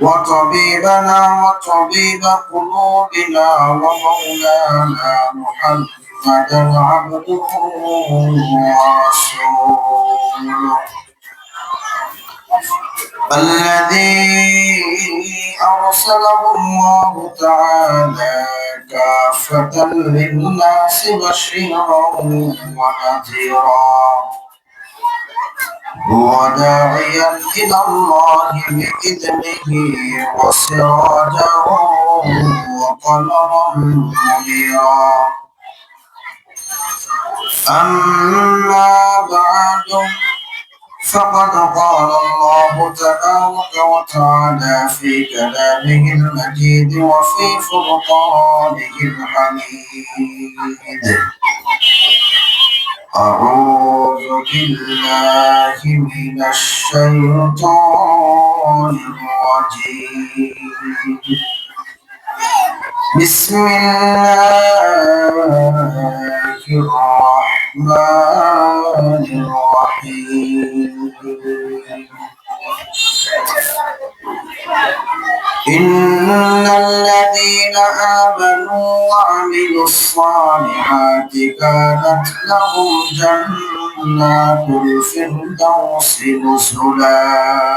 وطبيبنا وطبيب قلوبنا ومولانا محمدا عبده ورسوله. الذي أرسله الله تعالى كافة للناس بشيرا ونذيرا. وداعيا إلى الله بإذنه وسراجا وقمرا منيرا. أما بعد فقد قال الله تبارك وتعالى في كلامه المجيد وفي فرقانه الحميد. أعوذ بالله من الشيطان الرجيم. بسم الله الرحمن الرحيم. إن الذين آمنوا وعملوا الصالحات كانت لهم جنات الفردوس نزلا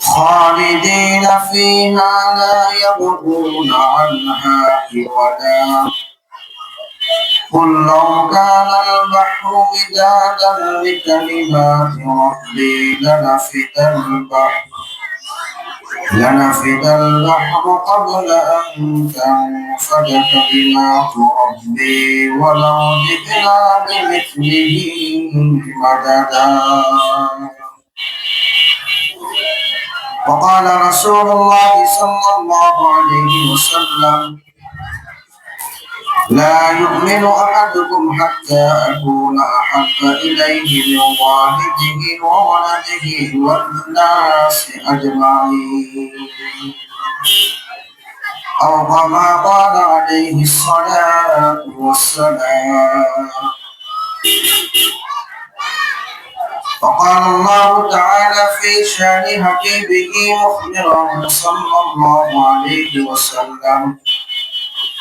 خالدين فيها لا يبغون عنها حولا قل لو كان البحر مدادا لكلمات ربي لنفد البحر لنفد البحر قبل أن تنفد كلمات ربي ولو جئنا بمثله مددا. وقال رسول الله صلى الله عليه وسلم لا يؤمن أحدكم حتى أكون أحب إليه من والده وولده والناس أجمعين. أو كما قال عليه الصلاة والسلام. وقال الله تعالى في شان حبيبه مخبرا صلى الله عليه وسلم.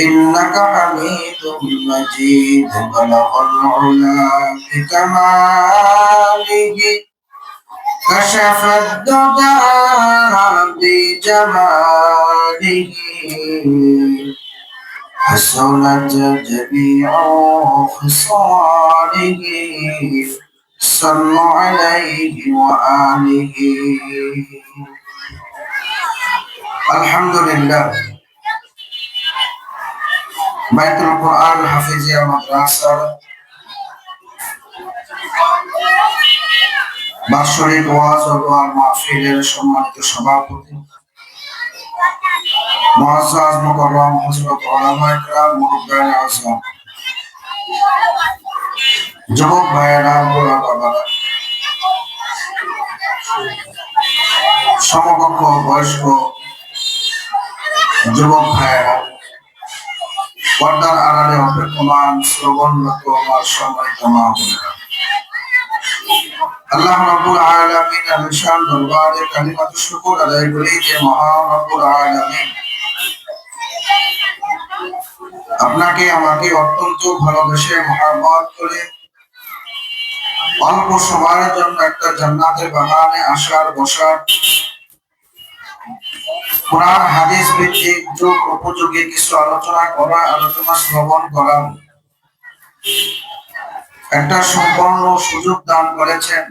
إنك حميد مجيد بلغ العلا بكماله. كشف الدعاء بجماله. حسنت جميع خصاله. صلوا عليه وآله. الحمد لله. বাইতুল কোরআন হাফিজিয়া মাদ্রাসার বাৎসরিক ওয়াজ ও দোয়ার মাহফিলের সম্মানিত সভাপতি। মুআজ্জাজ মুকাররম হযরত উলামা ইকরাম মুরব্বিয়ান আযম যুবক ভাইয়েরা বুড়া বাবারা সমকক্ষ বয়স্ক যুবক ভাইয়েরা। পর্দার আড়ালে অপেক্ষমান শ্রবণরত আমার সম্মানিত মা বোনেরা আল্লাহ রাব্বুল আলামিন বিশাল দরবারে কালিমাত শুকর আদায় করি যে মহান রাব্বুল আলামিন আপনাকে, আমাকে অত্যন্ত ভালোবেসে মহাব্বত করে অল্প সময়ের জন্য একটা জান্নাতের বাগানে আসার বসার কোরআন, হাদিস ভিত্তিক যুগ উপযোগী কিছু আলোচনা করা, আলোচনা শ্রবণ করা। একটা সম্পূর্ণ সুযোগ দান করেছেন।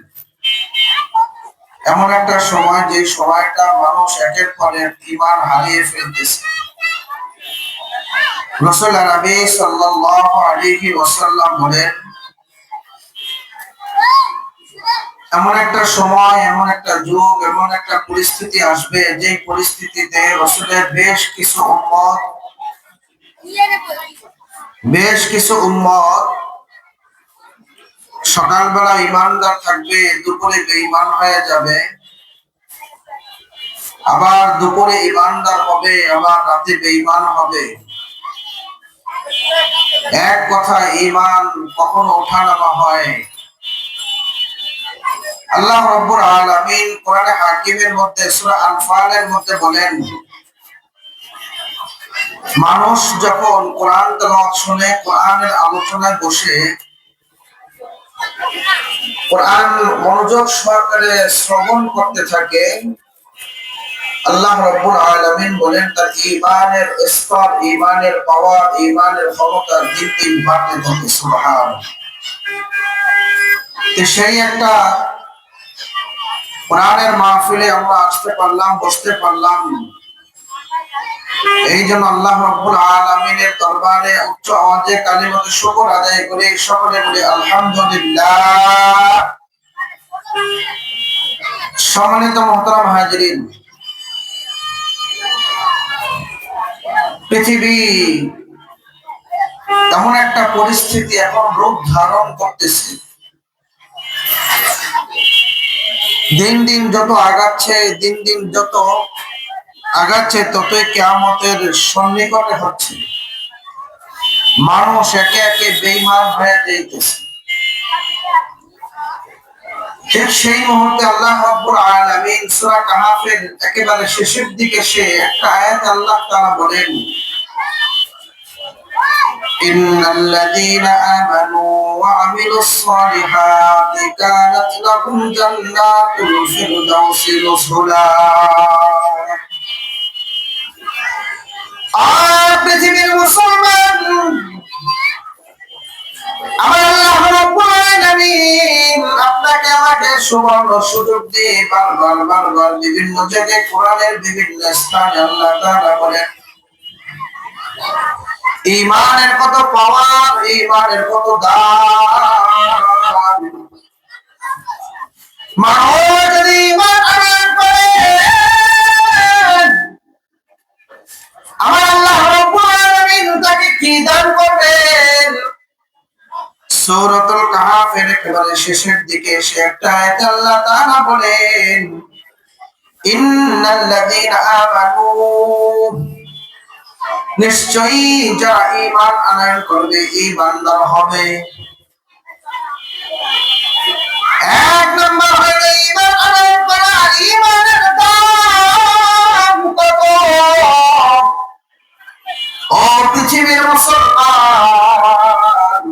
এমন একটা সময় যে সময়টা মানুষ একের এক ইমান হারিয়ে ফেলতেছে। রসুল আরবি সাল্লাল্লাহু আলাইহি ওয়াসাল্লাম বলেন এমন একটা সময়, এমন একটা যুগ, এমন একটা পরিস্থিতি আসবে যে পরিস্থিতিতে রসুলের বেশ কিছু উম্মত, বেশ কিছু উম্মত সকালবেলা ইমানদার থাকবে, দুপুরে বেঈমান হয়ে যাবে, আবার দুপুরে ইমানদার হবে, আবার রাতে বেঈমান হবে। এক কথা ইমান কখনো ওঠানামা হয়। আল্লাহ রব্বুল আলামিন কোরআনে হাকিমের মধ্যে, সূরা আনফালের মধ্যে বলেন, মানুষ যখন কোরআন তেলাওয়াত শুনে, কোরআনের আলোচনায় বসে, কোরআন মনোযোগ সহকারে শ্রবণ করতে থাকে, আল্লাহ রব্বুল আলামিন বলেন, তার স্তর পাওয়ার ক্ষমতা দিন দিন বাড়তে থাকে সুবহান সেই একটা কোরআনের মাহফিলে আমরা আসতে পারলাম, বসতে পারলাম। এই জন্য আল্লাহ রব্বুল আলামিনের দরবারে উচ্চ আওয়াজে কালিমাতে শুকর আদায় করে। সকলে বলি, আলহামদুলিল্লাহ। সম্মানিত মোহতারাম হাজিরিন, পৃথিবী তেমন একটা পরিস্থিতি এখন রূপ ধারণ করতেছে। দিন দিন যত আগাচ্ছে, দিন দিন যত আগাচ্ছে, ততই কেয়ামতের সন্নিকটে হচ্ছে। মানুষ একে একে বেইমান হয়ে যাইতেছে। ঠিক সেই মুহূর্তে আল্লাহ রাব্বুল আলামিন সূরা কাহাফের একেবারে শেষের দিকে সে একটা আয়াত আল্লাহ তাআলা বলেন ইন্নাল্লাযীনা আমানু وعملوا الصالحات كانت لهم جنات الفردوس نزلا আর পৃথিবীর মুসলমান আমার আল্লাহ রাব্বুল আলামিন আপনাকে আমাকে সুবর্ণ সুযোগ দিয়ে বারবার বারবার বিভিন্ন জায়গায় কোরআনের বিভিন্ন স্থানে আল্লাহ তাআলা বলেন ইমানের কত পাওয়ার ইমানের কত মানুষ যদি ইমান করে, আমার আল্লাহ রাব্বুল তাকে কি দান করবেন? সূরাতুল কাহাফের একেবারে শেষের দিকে সে একটা আয়াত আল্লাহ তাআলা বলেন ইন্নাল্লাযীনা আমানু নিশ্চয়ই যারা ঈমান আনয়ন করবে, এই ঈমানদার হবে। এক নম্বর হলো ঈমান আনয়ন করা, ঈমানের দাম কত? ও পৃথিবীর মুসলমান।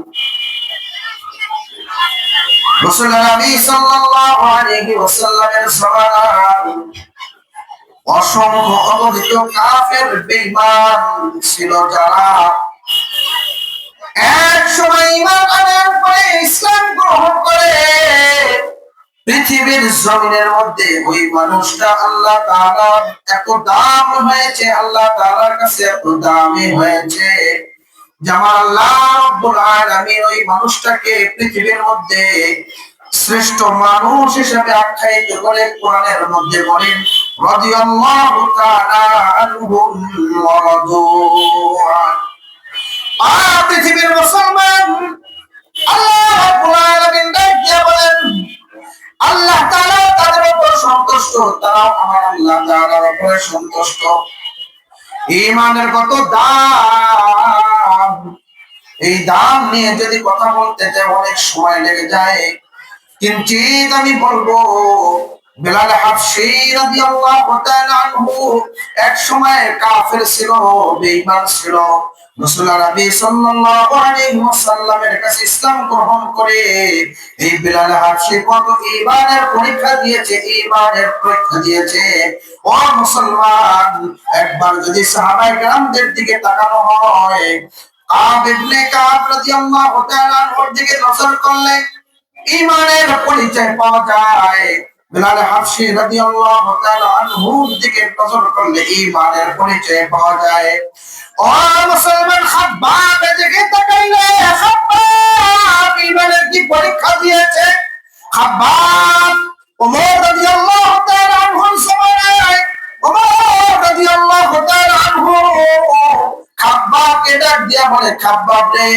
নবী সাল্লাল্লাহু আলাইহি ওয়াসাল্লামের পৃথিবীর জমিনের মধ্যে ওই মানুষটা আল্লাহ এত দাম হয়েছে, আল্লাহ কাছে এত দামি হয়েছে। মানুষটাকে পৃথিবীর মধ্যে শ্রেষ্ঠ মানুষ হিসেবে আখ্যায়িত করে কোরআনের মধ্যে বলেন বলেন, আল্লাহ তাআলা তাদের উপর সন্তুষ্ট, তারাও আমার ঈমানের কত দাম? এই দাম নিয়ে যদি কথা বলতে যাই, অনেক সময় লেগে যায়। কিঞ্চিত আমি বলব বেলাল হাফসি আনহু এক সময় কাফের ছিল ছিল। গ্রহণ এই বেলাল ঈমানের পরীক্ষা দিয়েছে, ঈমানের ও মুসলমান, একবার যদি সাহাবায়ে কেরামদের দিকে তাকানো হয় ওর দিকে নজর করলে ইমানের পরিচয় পাওয়া যায়। বিলাল হাফসি রাদিয়াল্লাহু তাআলা আনহুর দিকে নজর করলে ইমানের পরিচয় পাওয়া যায়। ও মুসলমান খাব্বাব দিকে তাকাইলে খাব্বাব ইমানের কি পরীক্ষা দিয়েছে? খাব্বাব, ওমর রাদিয়াল্লাহু তাআলা আনহুর সময়। ওমর রাদিয়াল্লাহু তাআলা আনহু, খাব্বাবকে ডাক দিয়া বলে, খাব্বাব রে।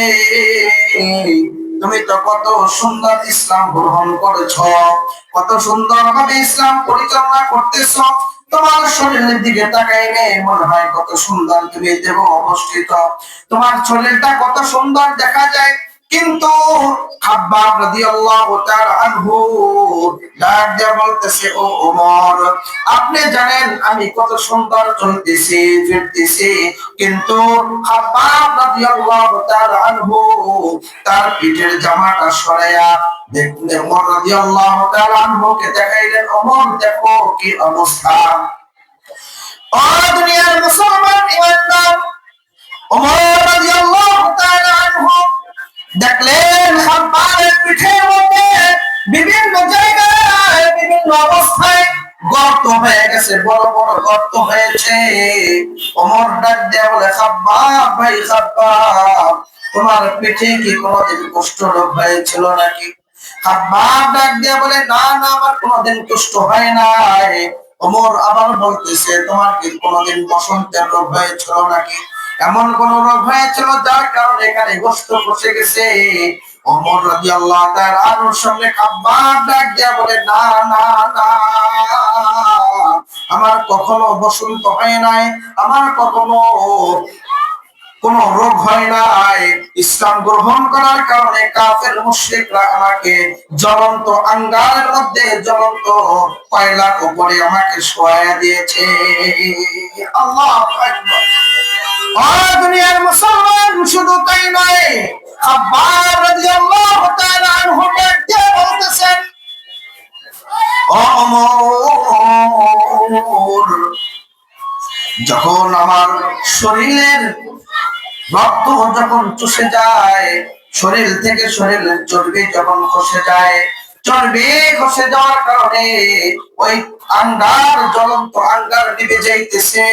তুমি তো কত সুন্দর ইসলাম গ্রহণ করেছ, কত সুন্দর ভাবে ইসলাম পরিচালনা করতেছ। তোমার শরীরের দিকে তাকাইলে মনে হয় কত সুন্দর তুমি দেহ অবস্থিত। তোমার শরীরটা কত সুন্দর দেখা যায়। কিন্তু আনহু দিয়ে বলতেছে, ও ওমর আপনি জানেন আমি কত সুন্দর চলতেছি, ফিরতেছি। কিন্তু আনহু তার পিঠের জামাটা সরাইয়া দেখতে ওমর দেখাইলেন ওমর দেখো কি অবস্থা। ও দুনিয়ার মুসলমান ইমানদার। ওমর আনহু দেখলেন পিঠের মধ্যে বিভিন্ন জায়গায়, বিভিন্ন অবস্থায় গর্ত হয়ে গেছে, বড় বড় গর্ত হয়েছে। ওমর ডাক ভাই তোমার পিঠে কি কোনোদিন কষ্ট রোগ হয়েছিল নাকি? খাব্বাব ডাক দিয়ে বলে, না না, আমার কোনোদিন কষ্ট হয় নাই। ওমর আবার বলতেছে, তোমার কি কোনোদিন বসন্তের রোগ হয়েছিল নাকি? এমন কোন রোগ হয়েছিল যার কারণে এখানে গোস্ত বসে গেছে। ওমর আল্লাহ তার আরোর সামনে খাবার ডাক দিয়া বলে, না না না, আমার কখনো বসন্ত হয় নাই, আমার কখনো কোন রোগ হয় নাই। ইসলাম গ্রহণ করার কারণে কাফের মুশরিকরা আমাকে জ্বলন্ত আঙ্গারের মধ্যে জ্বলন্ত কয়লার উপরে আমাকে শোয়া দিয়েছে। আল্লাহ দুনিয়ার মুসলমান শুধু তাই নয় আব্বার তাআলা যখন আমার শরীরের রক্ত যখন চুষে যায়, শরীর থেকে শরীর চর্বি যখন খসে যায়, চর্বি খসে যাওয়ার কারণে ওই আঙ্গার জ্বলন্ত আঙ্গার নিবে যাইতেছে।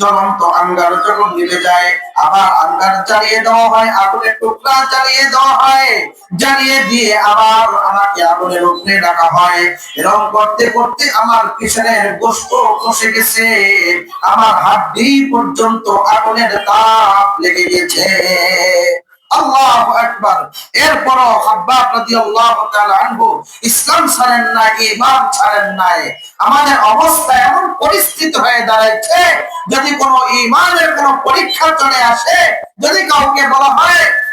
জ্বলন্ত আঙ্গার যখন নিভে যায়, আবার আঙ্গার জ্বালিয়ে দেওয়া হয়, আগুনের টুকরা জ্বালিয়ে দেওয়া হয়। জ্বালিয়ে দিয়ে আবার আমাকে আগুনের উপরে ডাকা হয়। এরকম করতে করতে আমার পিছনের গোস্ত খসে গেছে। আমার হাড্ডি পর্যন্ত আগুনের তাপ লেগে গেছে। আল্লাহ আকবার। এরপরও হাব্বাব রাদিয়াল্লাহু তাআলা আনহু, ইসলাম ছাড়েন না ইমান ছাড়েন নাই। আমাদের অবস্থা এমন পরিস্থিতি হয়ে দাঁড়াচ্ছে যদি কোনো ইমানের কোনো পরীক্ষা চলে আসে, যদি কাউকে বলা হয়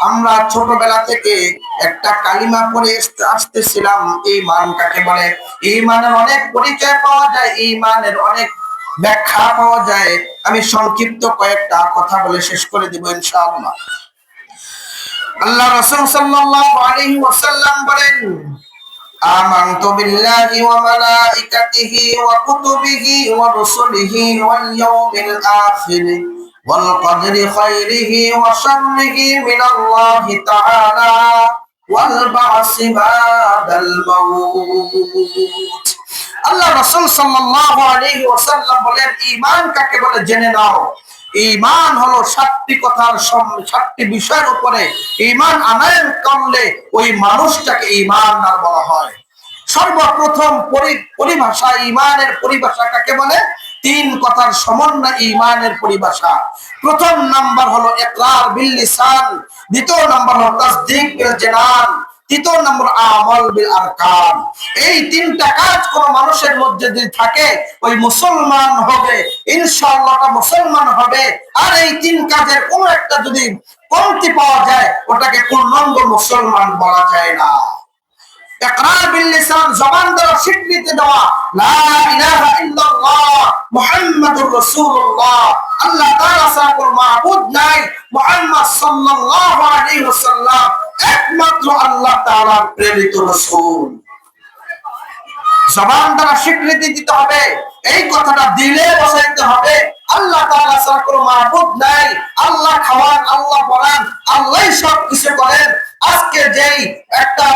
আমরা ছোটবেলা থেকে একটা কালিমা আসতেছিলাম ইমান কাকে বলে? ইমানের অনেক পরিচয় পাওয়া যায় ইমানের অনেক ব্যাখ্যা পাওয়া যায়। আমি সংক্ষিপ্ত কয়েকটা কথা বলে শেষ করে দিব ইনশাআল্লাহ। আল্লাহ রাসূল সাল্লাল্লাহু বলেন آمنت بالله وملائكته وكتبه ورسله واليوم الآخر والقدر خيره وشره من الله تعالى والبعث بعد الموت আল্লাহ রাসূল সাল্লাল্লাহু আলাইহি ওয়াসাল্লাম বলেন ঈমান কাকে বলে জেনে নাও ঈমান হলো সাতটি কথার সাতটি বিষয়ের উপরে ঈমান আনায়ন করলে ওই মানুষটাকে ঈমানদার বলা হয়। সর্বপ্রথম পরি- পরিভাষা ইমানের পরিভাষা কাকে বলে? তিন কথার সমন্বয় ইমানের পরিভাষা। প্রথম নাম্বার হলো ইকরার বিল লিসান, দ্বিতীয় নাম্বার হলো তাসদীক বিল জানান তৃতীয় নম্বর আমল বিল আরকান। এই তিনটা কাজ কোন মানুষের মধ্যে যদি থাকে, ওই মুসলমান হবে ইনশাআল্লাহটা মুসলমান হবে। আর এই তিন কাজের কোন একটা যদি কমতি পাওয়া যায়, ওটাকে পূর্ণাঙ্গ মুসলমান বলা যায় না। ইকরার বিল জবান দ্বারা স্বীকৃতি দেওয়া, লা ইলাহা ইল্লাল্লাহ রাসূলুল্লাহ। আল্লাহ তাআলা নাই সাল্লাল্লাহু আলাইহি ওয়াসাল্লাম একমাত্র আল্লাহ তাআলার প্রেরিত রাসূল। জবান দ্বারা স্বীকৃতি দিতে হবে, এই কথাটা দিলে বসাইতে হবে, আল্লাহ তাআলা ছাড়া কোনো মাবুদ নাই, আল্লাহ খাওয়ান, আল্লাহ পড়ান আল্লাহ সব কিছু করেন। আজকে যেই একটা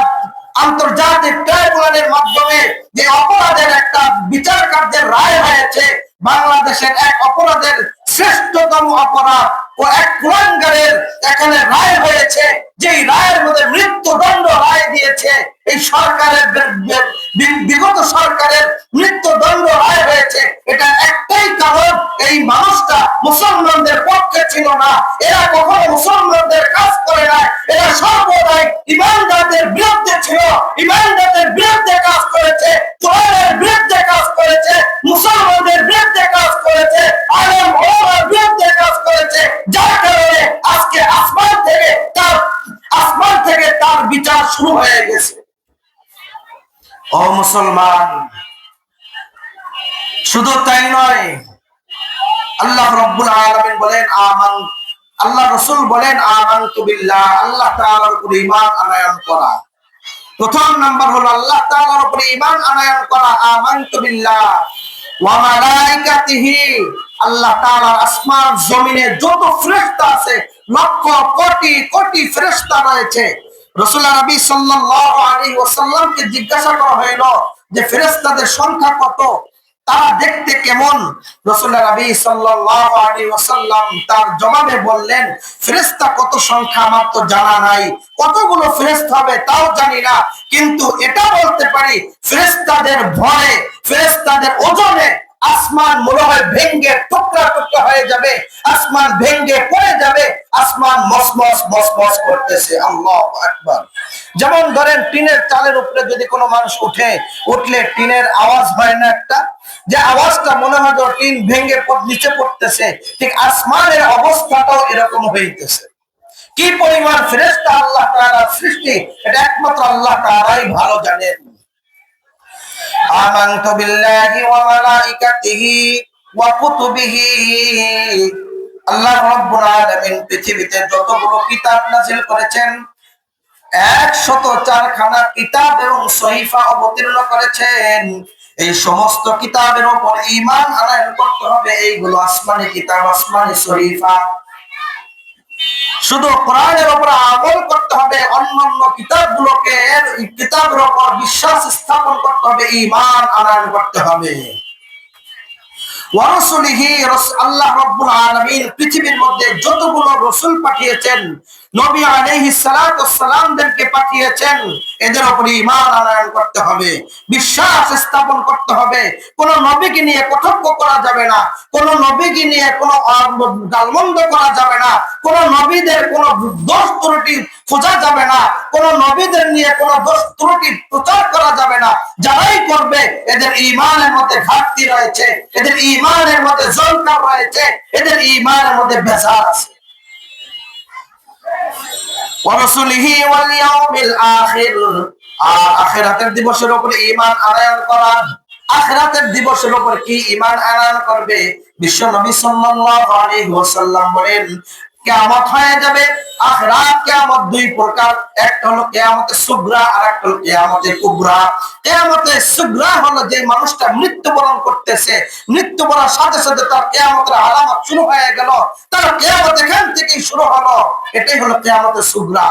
আন্তর্জাতিক ট্রাইব্যুনালের মাধ্যমে যে অপরাধের একটা বিচার কার্যের রায় হয়েছে বাংলাদেশের এক অপরাধের শ্রেষ্ঠতম অপরাধ ও এক কুলাঙ্গারের এখানে রায় হয়েছে, যেই রায়ের মধ্যে মৃত্যুদণ্ড রায় দিয়েছে, এই সরকারের বিগত সরকারের মৃত্যুদণ্ড রায় হয়েছে। এটা একটাই কারণ, এই মানুষটা মুসলমানদের পক্ষে ছিল না। এরা কখনো মুসলমানদের কাজ করে না এরা সর্বদাই ইমানদারদের বিরুদ্ধে ছিল। ইমানদারদের বিরুদ্ধে কাজ করেছে কোরআনের বিরুদ্ধে কাজ করেছে। করেছে, আলম ওলামার বিরুদ্ধে কাজ করেছে। যার কারণে আজকে আসমান থেকে তার, আসমান থেকে তার বিচার শুরু হয়ে গেছে। ও মুসলমান, শুধু তাই নয়, আল্লাহ রব্বুল আলামিন বলেন, আমান আল্লাহ রসুল বলেন, আমানতু বিল্লাহ আল্লাহ তাআলার উপর ঈমান আনয়ন করা। প্রথম নাম্বার হলো, আল্লাহ তাআলার উপর ঈমান আনয়ন করা আমানতু বিল্লাহ আল্লাহ তাআলার আসমান, জমিনে যত ফেরেশতা আছে, লক্ষ কোটি কোটি ফেরেশতা রয়েছে। রাসূলুল্লাহ নবী সাল্লাল্লাহু আলাইহি ওয়াসাল্লামকে জিজ্ঞাসা করা হইল যে ফেরেশতাদের সংখ্যা কত? তারা দেখতে কেমন? তার জবাবে বললেন ফেরেস্তা কত সংখ্যা আমার তো জানা নাই। কতগুলো ফেরেস্ত হবে তাও জানি না। কিন্তু এটা বলতে পারি ফেরেস্তাদের ভয়ে ফেরেস্তাদের ওজনে আসমান মনে হয় ভেঙ্গে টুকরা টুকরা হয়ে যাবে, আসমান ভেঙ্গে পড়ে যাবে, আসমান মসমস মসমস করতেছে। আল্লাহ আকবার। যেমন ধরেন, টিনের চালের উপরে যদি কোনো মানুষ উঠে, উঠলে টিনের আওয়াজ হয় না একটা? যে আওয়াজটা মনে হয় টিন ভেঙ্গে নিচে পড়তেছে, ঠিক আসমানের অবস্থাটাও এরকম হইতেছে। কি পরিমাণ ফেরেশতা আল্লাহ তাআলার সৃষ্টি, এটা একমাত্র আল্লাহ তারাই ভালো জানেন। ওয়া মালাইকাতিহি ওয়া কুতুবিহি আল্লাহ রাব্বুল আলামিন পৃথিবীতে যতগুলো কিতাব করেছেন কিতাব এবং সহিফা অবতীর্ণ করেছেন। এই সমস্ত কিতাবের উপর ঈমান আনায়ন করতে হবে, এইগুলো আসমানি কিতাব, আসমানি সহিফা। শুধু কোরআনের উপর আমল করতে হবে, অন্যান্য কিতাবগুলোকে গুলোকে কিতাবের উপর বিশ্বাস স্থাপন করতে হবে ইমান আনয়ন করতে হবে। আল্লাহ রব্বুল আলমিন পৃথিবীর মধ্যে যতগুলো রসুল পাঠিয়েছেন নবী আলাইহিস সালাতু সালামদেরকে পাঠিয়েছেন। এদের উপর ঈমান আনয়ন করতে হবে, বিশ্বাস স্থাপন করতে হবে। কোন নবীকে নিয়ে কটক্ষ করা যাবে না, কোন নবীকে নিয়ে কোন গালমন্দ করা যাবে না, কোন নবীদের কোন দোষ ত্রুটি খোঁজা যাবে না, কোন নবীদের নিয়ে কোন দোষ ত্রুটি প্রচার করা যাবে না। যারাই করবে, এদের ইমানের মধ্যে ঘাটতি রয়েছে, এদের ইমানের মধ্যে জলকার রয়েছে, এদের ইমানের মধ্যে বেজার আছে। আখির। আর আখিরাতের দিবসের উপর ঈমান আনয়ন করা। আখিরাতের দিবসের উপর কি ঈমান আনয়ন করবে? বিশ্ব নবী সাল্লাল্লাহু আলাইহি ওয়াসাল্লাম বলেন কিয়ামত হয়ে যাবে, আখরাত কিয়ামত দুই প্রকার। একটা হলো কিয়ামতে সুগরা আর একটা হলো কিয়ামতে কুবরা কিয়ামতে সুগরা হলো যে মানুষটা মৃত্যুবরণ করতেছে। মৃত্যুবরণের সাথে সাথে তার কিয়ামতের আলামত শুরু হয়ে গেল। তার কিয়ামত এখান থেকেই শুরু হলো। এটাই হলো কিয়ামতে সুগরা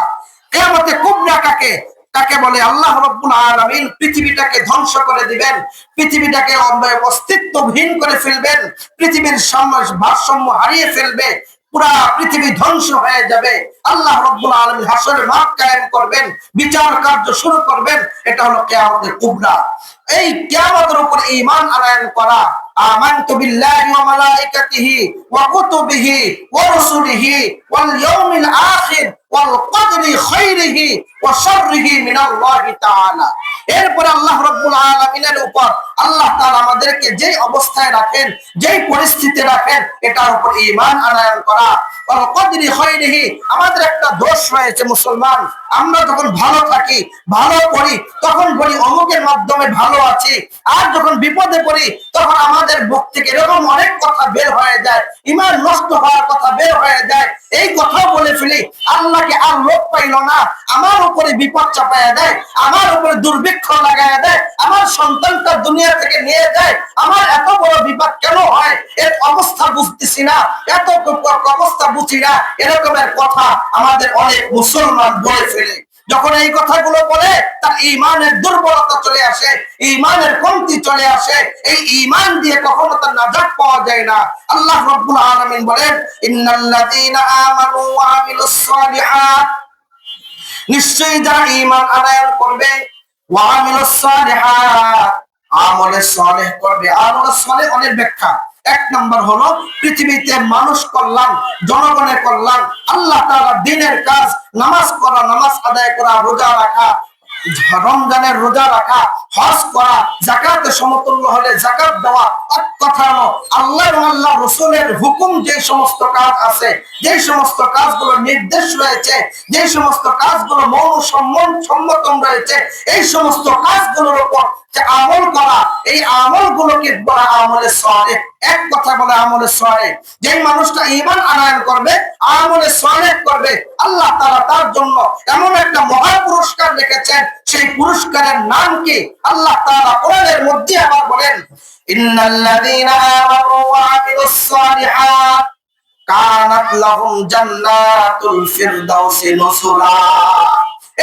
কিয়ামতে কুবরা কাকে? তাকে বলে? আল্লাহ রব্বুল আলামিন পৃথিবীটাকে ধ্বংস করে দিবেন। পৃথিবীটাকে অস্তিত্বহীন করে ফেলবেন। পৃথিবীর ভারসাম্য হারিয়ে ফেলবে। পুরা পৃথিবী ধ্বংস হয়ে যাবে। আল্লাহ রব্বুল আলমী হাসরের মাঠ কায়েম করবেন, বিচার কার্য শুরু করবেন, এটা হলো কেয়ামতের কুবরা এই কেয়ামতের উপর ইমান আনায়ন করা। آمنت بالله وملائكته وكتبه ورسله واليوم ওয়া আল্লাহ আল্লাহ আমাদের একটা দোষ রয়েছে মুসলমান। আমরা যখন ভালো থাকি, ভালো করি তখন বলি, অমুকের মাধ্যমে ভালো আছি। আর যখন বিপদে পড়ি, তখন আমাদের বুক থেকে এরকম অনেক কথা বের হয়ে যায়। ইমান নষ্ট হওয়ার কথা বের হয়ে যায়। এই কথা বলে ফেলি আল্লাহকে আর লোক পাইল না। আমার উপরে বিপদ চাপাইয়া দেয়, আমার উপরে দুর্ভিক্ষ লাগাইয়া দেয়, আমার সন্তানটা দুনিয়া থেকে নিয়ে যায়। আমার এত বড় বিপদ কেন হয়? এর অবস্থা বুঝতেছি না। এত অবস্থা বুঝি না। এরকমের কথা আমাদের অনেক মুসলমান বলে ফেলে। যখন এই কথাগুলো বলে, তার ইমানের দুর্বলতা চলে আসে ইমানের কমতি চলে আসে। এই ইমান দিয়ে কখনো তার নাজাত পাওয়া যায় না। আল্লাহ রাব্বুল আলামিন বলেন, ইন্নাল্লাযীনা আমানু ওয়া আমিলুস সালিহাত। নিশ্চয়ই যারা আনয়ন করবে, ওয়া আমিলুস সালিহাত। আমলে সালেহ করবে। আমলে সালেহ অনেক ব্যাখ্যা। এক নম্বর হলো পৃথিবীতে মানুষ কল্যাণ, জনগণের কল্যাণ, আল্লাহ তারা দিনের কাজ, নামাজ করা নামাজ আদায় করা, রোজা রাখা, রমজানের রোজা রাখা, হজ করা সমতুল্য হলে জাকাত দেওয়া এক কথা আল্লাহ আল্লাহ রসুলের হুকুম যে সমস্ত কাজ আছে, যে সমস্ত কাজগুলো নির্দেশ রয়েছে, যে সমস্ত কাজগুলো মৌন সম্মান সম্মতন রয়েছে, এই সমস্ত কাজগুলোর উপর যে আমল করা, এই আমল গুলোকে বলা আমলে সরে এক কথা বলে আমলে সরে যে মানুষটা ইমান আনায়ন করবে, আমলে সরে করবে, আল্লাহ তারা তার জন্য এমন একটা মহা পুরস্কার রেখেছেন। সেই পুরস্কারের নাম কি? আল্লাহ তারা কোরআনের মধ্যে আবার বলেন, ইন্নাল্লাযীনা আমানু ওয়া আমিলুস সালিহাত কানাত লাহুম জান্নাতুল ফিরদাউসি নুসুলা।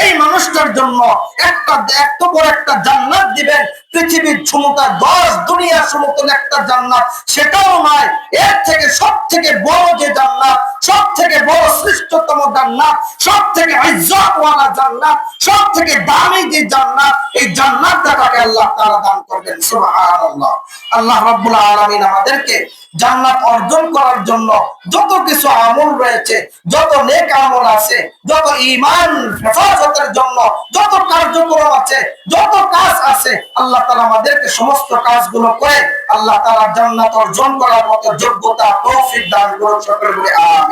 এই মানুষটার জন্য একটা এত বড় একটা জান্নাত দিবেন, পৃথিবীর ক্ষমতা দশ, দুনিয়ার সমতল একটা জান্নাত, সেটাও নয়, এর থেকে সব থেকে বড় যে জান্নাত সব থেকে বড় শ্রেষ্ঠতম জান্নাত সব থেকে ইজ্জতওয়ালা জান্নাত সব থেকে দামি যে জান্নাত, এই জান্নাতটা তাকে আল্লাহ তাআলা দান করবেন, সুবহানাল্লাহ। আল্লাহ রাব্বুল আলামিন আমাদেরকে জান্নাত অর্জন করার জন্য যত কিছু আমল রয়েছে, যত নেক আমল আছে, যত ঈমান, হেফাজতের জন্য যত কার্যক্রম আছে, যত কাজ আছে, আল্লাহ তাআলা আমাদেরকে সমস্ত কাজগুলো করে আল্লাহ তাআলা জান্নাত অর্জন করার মতো যোগ্যতা, তৌফিক দান করুন সকলে বলে, আমিন।